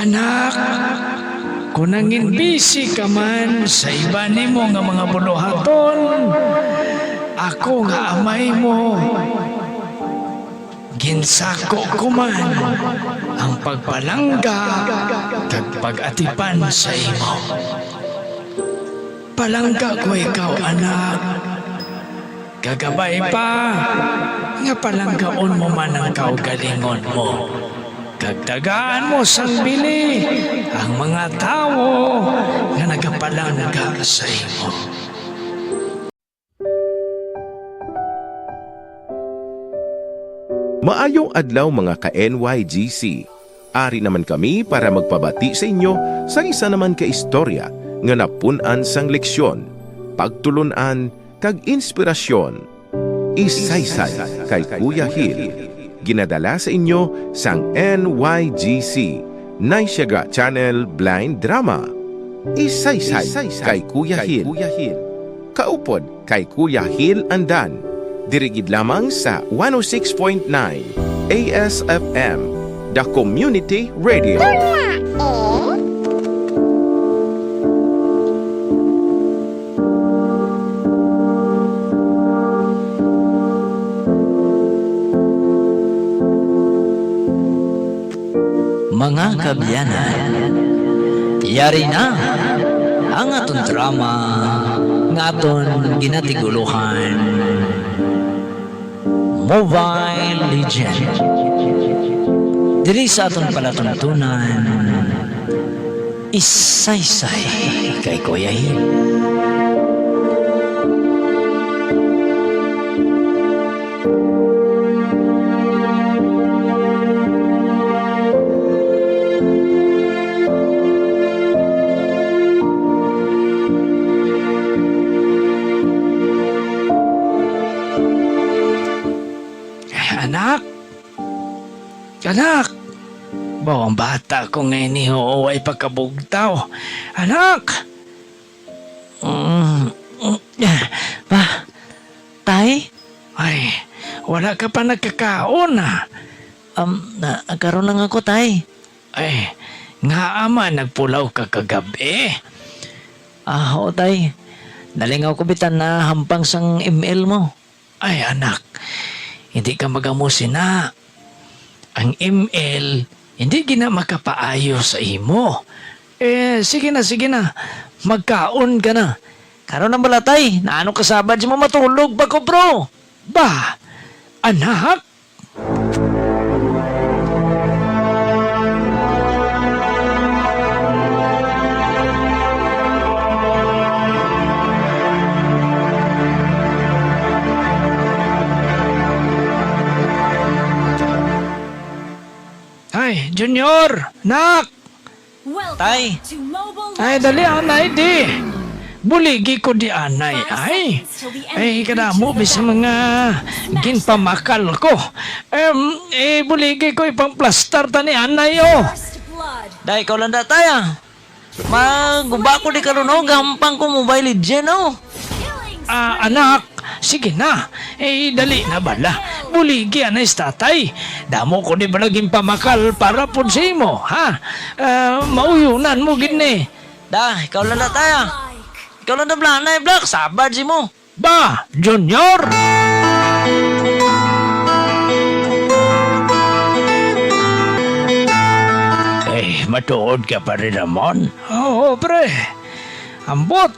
Anak, kung nangin busy ka man sa iba nimo nga mga buluhaton, ako nga amay mo. Ginsako ko man ang pagpalangga kag pag-atipan sa imo. Palangga ko ikaw, anak. Gagabay pa, nga palanggaon mo man ang kaugalingon mo. Kagtagaan mo sang bili ang mga tao nga nagapalangga sa imo. Maayong adlaw mga ka-NYGC. Ari naman kami para magpabati sa inyo sa isa naman ka istorya nga napunan sang leksyon, pagtulunan kag inspirasyon. Isaysay kay Kuya Hill. Ginadala sa inyo sang NYGC, Naisyaga Channel Blind Drama. Isaysay kay Kuya Hill. Kaupod kay Kuya Hill Andan. Dirigid lamang sa 106.9 ASFM, The Community Radio. Mga kabyanan, yari na ang aton drama nga aton ginatiguluhan. Mobile Legend. Diri sa aton palatuntunan, isaysay kay Kuya Hil. Anak! Bawang bata ko ngayon ni Oo ay pagkabugtaw. Anak! Mm, mm, ah, pa, tay, Ay, wala ka pa nagkakaon ah. um, na, karon lang ako tay. Ay, nga ama nagpulaw ka kagabi. Ah, oo tay. Nalingaw ko bitan na hampang sang email mo. Ay anak, hindi ka magamusin na. Ang email, hindi gina makapaayo sa imo. Eh, sige na, sige na. Magkaon ka na. Karon ang balatay, naano kasabad si mo matulog ba ko bro? Ba, anak? Junior! Nak! Tay. Ay, dali anay di. Buligi ko di anay ay. Ay, kada mo sa mga ginpamakal ko. Em, eh, buligi ko ipang plastar ta ni anay oh. Day, ikaw lang da taya. Maguba ko di karon oh, gampang ko mobile legend oh. Ah, anak, sige na. Eh, dali na bala. Buligi anay sa tatay. Damo ko di ba naging pamakal para po sa imo, ha? Ah, mauyunan mo gini. Da, ikaw lang da taya. Ikaw lang da blanay black, sabad si mo. Ba, Junior! Eh, matuod ka pa rin naman. Oo, pre. Ambot.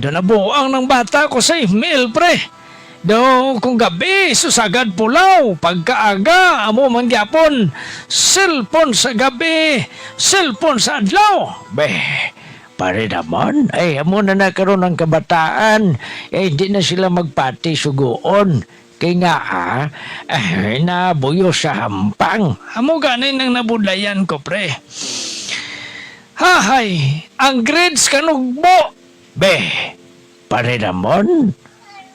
Doon nabuang ng bata ko sa email, pre. Do kung gabi, susagad pulaw. Pagkaaga, amo man gyapon. Cellphone sa gabi, cellphone sa adlaw. Beh, pare naman, ay amo na nagkaroon ng kabataan. Eh, hindi na sila magpati suguon. Kaya nga ah, eh, nabuyo sa hampang. Amo ganay nang nabudlayan ko, pre. Hahay, ang grades kanugbo. Be, pare naman.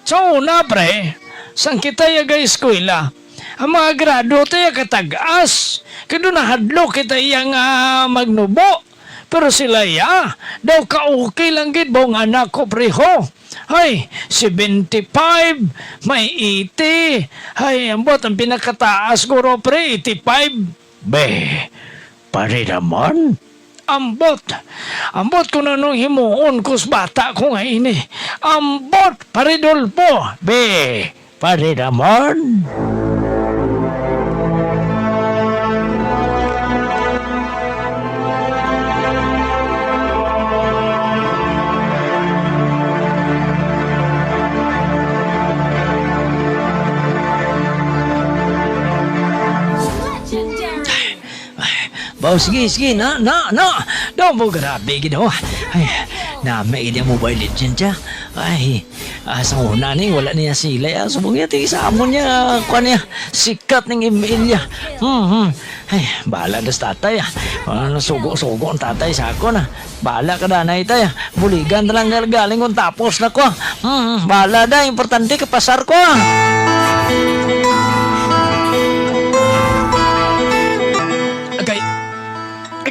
So una, pre, sang kita yaga eskwela, ang mga grado tayo katag-as. Kaya na hadlo kita iyang ah, magnubo. Pero sila ya, daw ka-okay lang gid bong anak ko preho. Hay, 75, may 80. Hay, ambot ang pinakataas ko ro pre, 85. Be, pare Ramon? Ambot. Ambot ko na nung himuon kus bata ko nga ini. Ambot, pare Dolpo. Be, pare Ramon. Baw, sige, sige, na, na, na. Daw mo grabe, gino. Ay, na, may idea mobile legend siya. Ay, ah, sa una ni, wala niya sila. Ah, subong niya, tingin sa amon niya, kuha niya, sikat ng email niya. Hmm, hmm. Ay, bahala na sa tatay, ah. Ano, sugo-sugo ang tatay sa ako na. Bahala ka na, na itay, ah. Buligan na lang galing kung tapos na ko. Hmm, hmm, bahala na, importante kapasar ko, ah.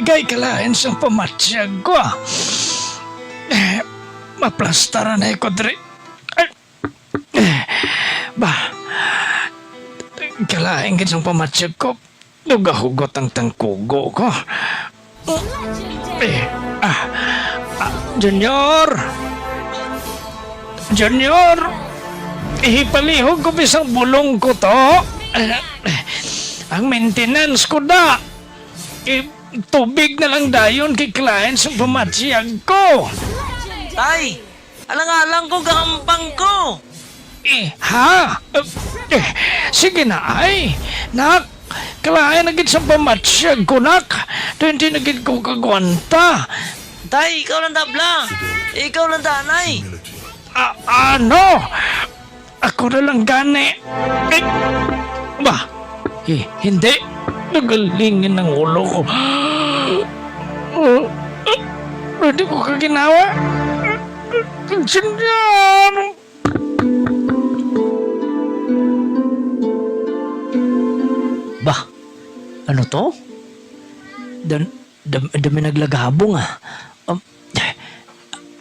Agay kalahin sa pamatsyag ko. ah. Eh, maplastaran na ko dre. Eh, Ba, kalahin ka sa pamatsyag ko. Lugahugot ang tangkugo ko. Eh, ah, ah, Junior! Junior! Ihipalihog ko bisang bulong ko to. Eh, eh, ang maintenance ko da. Eh, tubig na lang dayon kay client sa pamatsiyag ko. Tay! Alang-alang ko, gahampang ko! Eh, ha? Eh, eh, sige na ay. Nak, client na gid sa pamatsiyag ko, nak. To hindi na gid ko kagwanta. Tay, ikaw lang tabla! Ikaw lang tanay! A- ano? Ako na lang gani. Eh, ba? Eh, hindi. Nagalingin ng ulo ko. Eh, Pwede ko kaginawa. Sinyan. Ba? Ano to? Dan, dam, dami naglagabong ah. Um,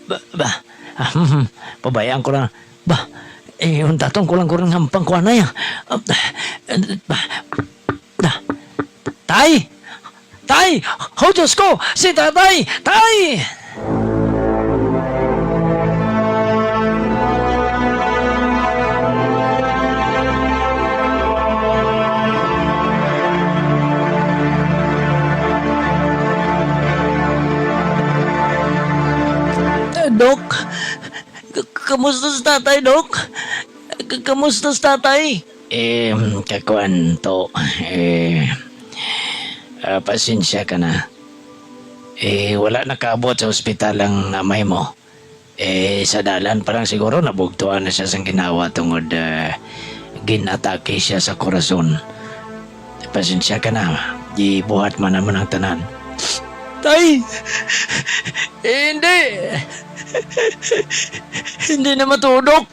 ba, ba, ah, hmm, hmm, pabayaan ko lang. Ba, eh, yung tatong ko lang ko rin hampang ko na yan. Ah, eh, ba, da, tay! Tay! Oh, Diyos ko! Si tatay! Tay! Dok, kamusta sa tatay, Dok? Kamusta sa tatay? Eh, kakuan to. Eh, ah, pasensya ka na. Eh, wala nakaabot sa ospital ang namay mo. Eh, sa dalan parang siguro nabugtuan na siya sa ginawa tungod uh, ginatake siya sa korason. Pasensya ka na. Gibuhat man naman ang tanan. Tay! Hindi! Hindi na matudok!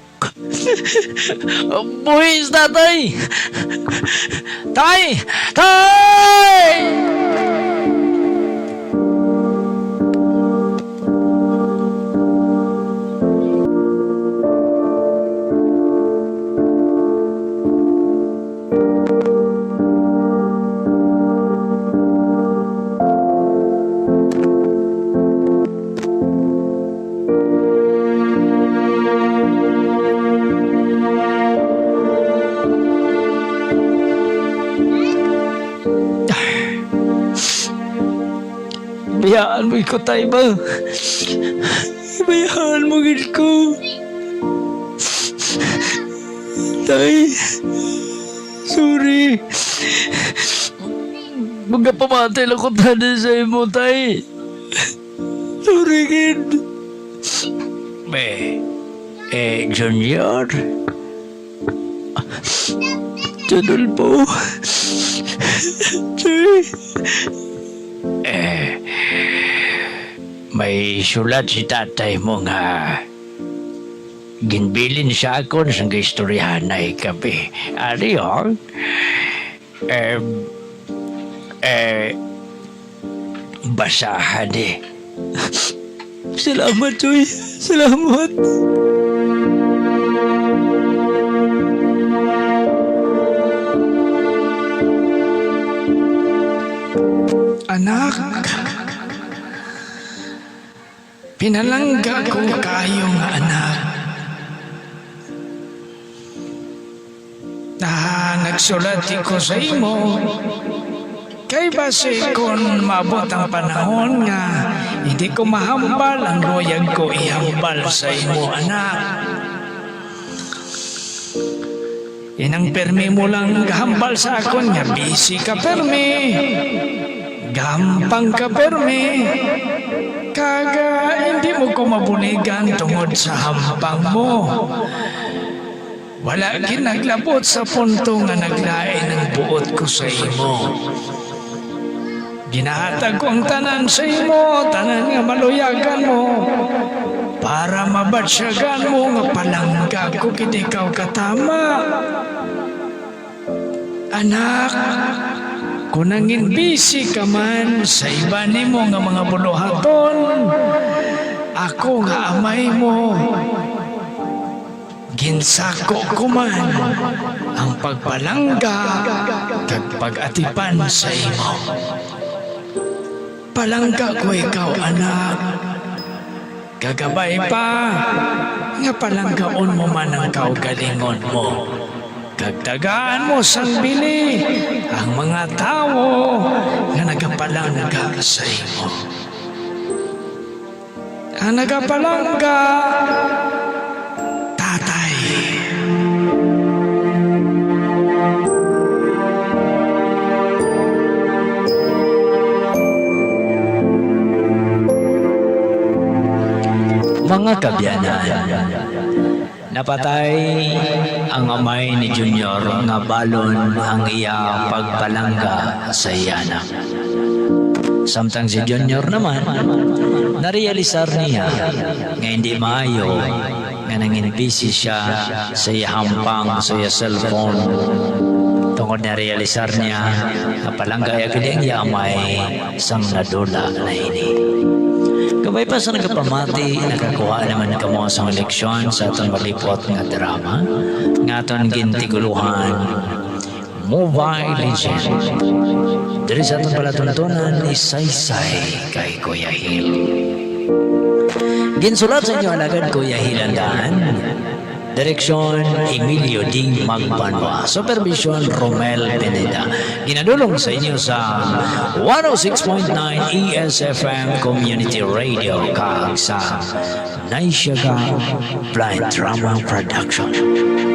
Buhis tatay! Tay! Tay! Bayaan mo ko tayo ba? Bayaan mo gid ko. Tay, sorry. Mga pamatay lang ko tanda sa imo, tay. Sorry, kid. Be, eh, Junior. Tudol po. Tay. Eh, may sulat si tatay mo nga ginbilin siya ako sa istoryahan na ikabi. Ari yun? Eh, eh, basahan eh. Salamat, Joy. Salamat. Anak, Pinalangga ko kayo nga anak. Ah, nagsulat ko sa imo. Kay base kung mabot ang panahon nga, hindi ko mahambal ang loyag ko ihambal sa imo anak. Inang permi mo lang gahambal sa akon nga busy ka permi. Gampang ka permi. Kaga hindi mo ko mabuligan tungod sa hampang mo. Wala ginaglabot sa punto nga naglain ang buot ko sa imo. Ginahatag ko ang tanan sa imo, tanan nga maluyagan mo. Para mabatsyagan mo nga palangga ko kit ikaw katama. Anak, kung nangin busy ka man sa iba nimo nga mga buluhaton, ako nga amay mo. Ginsako ko man ang pagpalangga kag pag-atipan sa imo. Palangga ko ikaw, anak. Gagabay pa, nga palanggaon mo man ang kaugalingon mo. Kagtagaan mo sang bili ang mga tao nga nagapalangga sa imo. Ang nagapalangga, tatay. Mga kabyanan, napatay ang amay ni Junior nga balon ang iya pagpalangga sa iyana. Samtang si Junior naman, narealisar niya nga hindi maayo nga nangin busy siya sa iya hampang sa iya cellphone tungod na realisar niya nga palangga iya kini ang amay sang nadula na ini. Kabay pa sa nagpamati, nakakuha naman ka mo sa leksyon sa atong malipot nga drama, nga atong gintiguluhan, Mobile Legend. Diri sa atong palatuntunan ni Saysay kay Kuya Hil. Ginsulat sa inyo alagad Kuya Hilandaan, Direksyon Emilio D. Magbanwa. Supervision Romel Pineda. Ginadulong sa inyo sa 106.9 ESFM Community Radio kag sa Naisyaga Blind Drama Production.